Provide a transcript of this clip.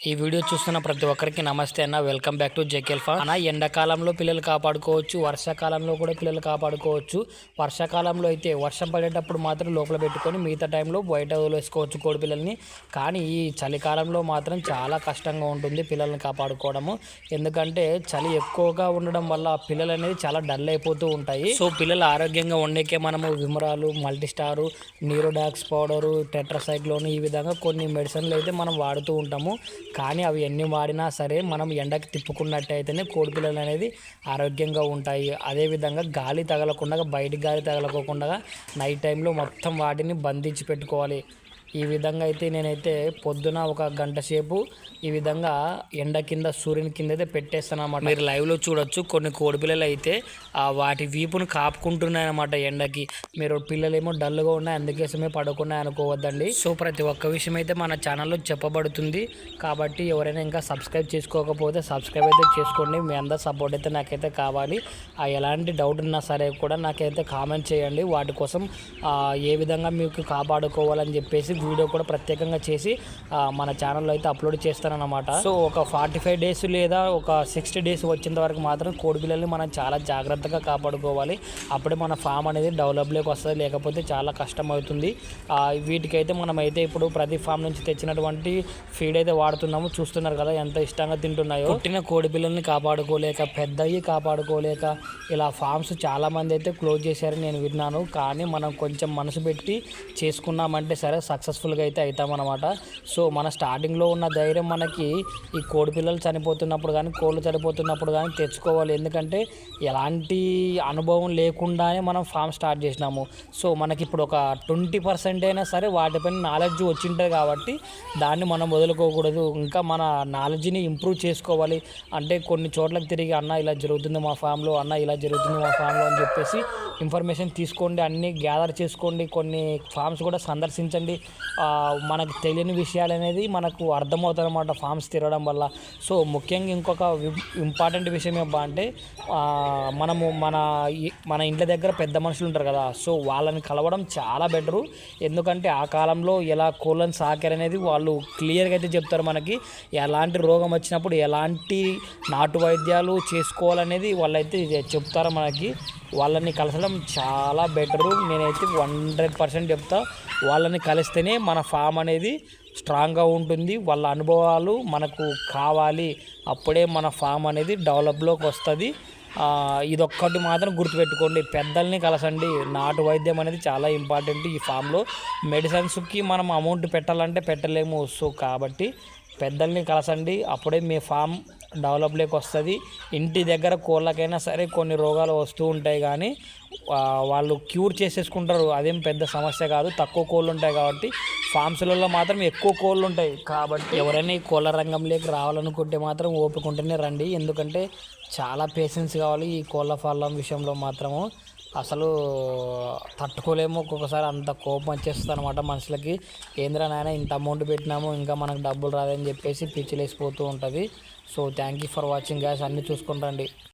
ఈ వీడియో చూస్తున్న ప్రతి ఒక్కరికి నమస్తే అన్న. వెల్కమ్ బ్యాక్ టు జెకెల్ఫా అన్న ఎండాకాలంలో పిల్లలు కాపాడుకోవచ్చు వర్షాకాలంలో కూడా పిల్లలు కాపాడుకోవచ్చు. వర్షాకాలంలో అయితే వర్షం పడేటప్పుడు మాత్రం లోపల పెట్టుకొని మిగతా టైంలో బయట వదిలేసుకోవచ్చు కోడి పిల్లల్ని. కానీ ఈ చలికాలంలో మాత్రం చాలా కష్టంగా ఉంటుంది పిల్లల్ని కాపాడుకోవడము. ఎందుకంటే చలి ఎక్కువగా ఉండడం వల్ల పిల్లలు అనేది చాలా డల్ అయిపోతూ ఉంటాయి. సో పిల్లలు ఆరోగ్యంగా ఉండేకే మనము విమరాలు మల్టీస్టారు నీరోడాక్స్ పౌడరు టెట్రాసైక్లోన్ ఈ విధంగా కొన్ని మెడిసిన్లు అయితే మనం వాడుతూ ఉంటాము. కానీ అవి ఎన్ని వాడినా సరే మనం ఎండకు తిప్పుకున్నట్టయితేనే కోడిపిల్లలు అనేది ఆరోగ్యంగా ఉంటాయి. అదేవిధంగా గాలి తగలకుండా బయట గాలి తగలకోకుండా నైట్ టైంలో మొత్తం వాటిని బంధించి పెట్టుకోవాలి. ఈ విధంగా అయితే నేనైతే పొద్దున ఒక గంట సేపు ఈ విధంగా ఎండ కింద సూర్యుని కింద అయితే పెట్టేస్తాను అనమాట మీరు లైవ్లో చూడొచ్చు కొన్ని కోడి పిల్లలు అయితే ఆ వాటి వీపును కాపుకుంటున్నాయి అనమాట ఎండకి. మీరు పిల్లలేమో డల్గా ఉన్నాయి అందుకోసమే పడుకున్నాయి అనుకోవద్దండి. సో ప్రతి ఒక్క విషయం అయితే మన ఛానల్లో చెప్పబడుతుంది. కాబట్టి ఎవరైనా ఇంకా సబ్స్క్రైబ్ చేసుకోకపోతే సబ్స్క్రైబ్ అయితే చేసుకోండి. మీ అందరు సపోర్ట్ అయితే నాకైతే కావాలి. ఆ ఎలాంటి డౌట్ ఉన్నా సరే కూడా నాకైతే కామెంట్ చేయండి. వాటి కోసం ఏ విధంగా మీకు కాపాడుకోవాలని చెప్పేసి వీడియో కూడా ప్రత్యేకంగా చేసి మన ఛానల్లో అయితే అప్లోడ్ చేస్తానన్నమాట. సో ఒక ఫార్టీ ఫైవ్ డేస్ లేదా ఒక సిక్స్టీ డేస్ వచ్చేంత వరకు మాత్రం కోడి పిల్లల్ని మనం చాలా జాగ్రత్తగా కాపాడుకోవాలి. అప్పుడే మన ఫామ్ అనేది డెవలప్లోకి వస్తుంది లేకపోతే చాలా కష్టం అవుతుంది వీటికైతే మనం అయితే ఇప్పుడు ప్రతి ఫామ్ నుంచి తెచ్చినటువంటి ఫీడ్ అయితే వాడుతున్నాము. చూస్తున్నారు కదా ఎంత ఇష్టంగా తింటున్నాయో. పుట్టిన కోడి పిల్లల్ని కాపాడుకోలేక పెద్దవి కాపాడుకోలేక ఇలా ఫామ్స్ చాలా మంది అయితే క్లోజ్ చేశారని నేను విన్నాను. కానీ మనం కొంచెం మనసు పెట్టి చేసుకున్నామంటే సరే సక్సెస్ఫుల్గా అయితే అవుతామన్నమాట సో మన స్టార్టింగ్లో ఉన్న ధైర్యం మనకి ఈ కోడి పిల్లలు చనిపోతున్నప్పుడు కానీ కోళ్ళు చనిపోతున్నప్పుడు కానీ తెచ్చుకోవాలి. ఎందుకంటే ఎలాంటి అనుభవం లేకుండానే మనం ఫామ్ స్టార్ట్ చేసినాము. సో మనకి ఇప్పుడు ఒక ట్వంటీ పర్సెంట్ అయినా సరే వాటిపైన నాలెడ్జ్ వచ్చింటుంది కాబట్టి దాన్ని మనం వదులుకోకూడదు. ఇంకా మన నాలెడ్జ్ని ఇంప్రూవ్ చేసుకోవాలి. అంటే కొన్ని చోట్లకు తిరిగి అన్న ఇలా జరుగుతుంది మా ఫామ్లో అన్న ఇలా జరుగుతుంది మా ఫామ్లో అని చెప్పేసి ఇన్ఫర్మేషన్ తీసుకోండి అన్నీ గ్యాదర్ చేసుకోండి. కొన్ని ఫామ్స్ కూడా సందర్శించండి. మనకు తెలియని విషయాలు అనేది మనకు అర్థమవుతాయి ఫామ్స్ తిరగడం వల్ల. సో ముఖ్యంగా ఇంకొక ఇంపార్టెంట్ విషయం ఏంటంటే అంటే మనము మన మన ఇంట్ల దగ్గర పెద్ద మనుషులు ఉంటారు కదా. సో వాళ్ళని కలవడం చాలా బెటరు. ఎందుకంటే ఆ కాలంలో ఎలా కోళ్ళని సాకారు అనేది వాళ్ళు క్లియర్గా అయితే చెప్తారు మనకి. ఎలాంటి రోగం వచ్చినప్పుడు ఎలాంటి నాటు వైద్యాలు చేసుకోవాలనేది వాళ్ళైతే చెప్తారు మనకి. వాళ్ళని కలసడం చాలా బెటరు నేనైతే హండ్రెడ్ పర్సెంట్ చెప్తా. వాళ్ళని కలిస్తేనే మన ఫామ్ అనేది స్ట్రాంగ్గా ఉంటుంది. వాళ్ళ అనుభవాలు మనకు కావాలి. అప్పుడే మన ఫామ్ అనేది డెవలప్లోకి వస్తుంది. ఇదొక్కటి మాత్రం గుర్తుపెట్టుకోండి. పెద్దల్ని కలసండి. నాటు వైద్యం అనేది చాలా ఇంపార్టెంట్ ఈ ఫామ్లో మెడిసిన్స్కి మనం అమౌంట్ పెట్టాలంటే పెట్టలేము. సో కాబట్టి పెద్దల్ని కలసండి. అప్పుడే మీ ఫామ్ డెవలప్లోకి వస్తుంది ఇంటి దగ్గర కోళ్ళకైనా సరే కొన్ని రోగాలు వస్తూ ఉంటాయి కానీ వాళ్ళు క్యూర్ చేసేసుకుంటారు. అదేం పెద్ద సమస్య కాదు. తక్కువ కోళ్ళు ఉంటాయి కాబట్టి ఫామ్స్లలో మాత్రం ఎక్కువ కోళ్ళు ఉంటాయి. కాబట్టి ఎవరైనా ఈ కోళ్ళ రంగంలోకి రావాలనుకుంటే మాత్రం ఓపికంటేనే రండి. ఎందుకంటే చాలా పేషెన్స్ కావాలి ఈ కోళ్ళ ఫార్లం విషయంలో మాత్రము. అసలు తట్టుకోలేము ఒక్కొక్కసారి అంత కోపం వచ్చేస్తుంది అనమాట మనుషులకి. ఏంద్రా నాయన ఇంత అమౌంట్ పెట్టినాము ఇంకా మనకు డబ్బులు రాదని చెప్పేసి పిచ్చిలేసిపోతూ ఉంటుంది. So thank you for watching guys అన్నీ చూసుకుంటండి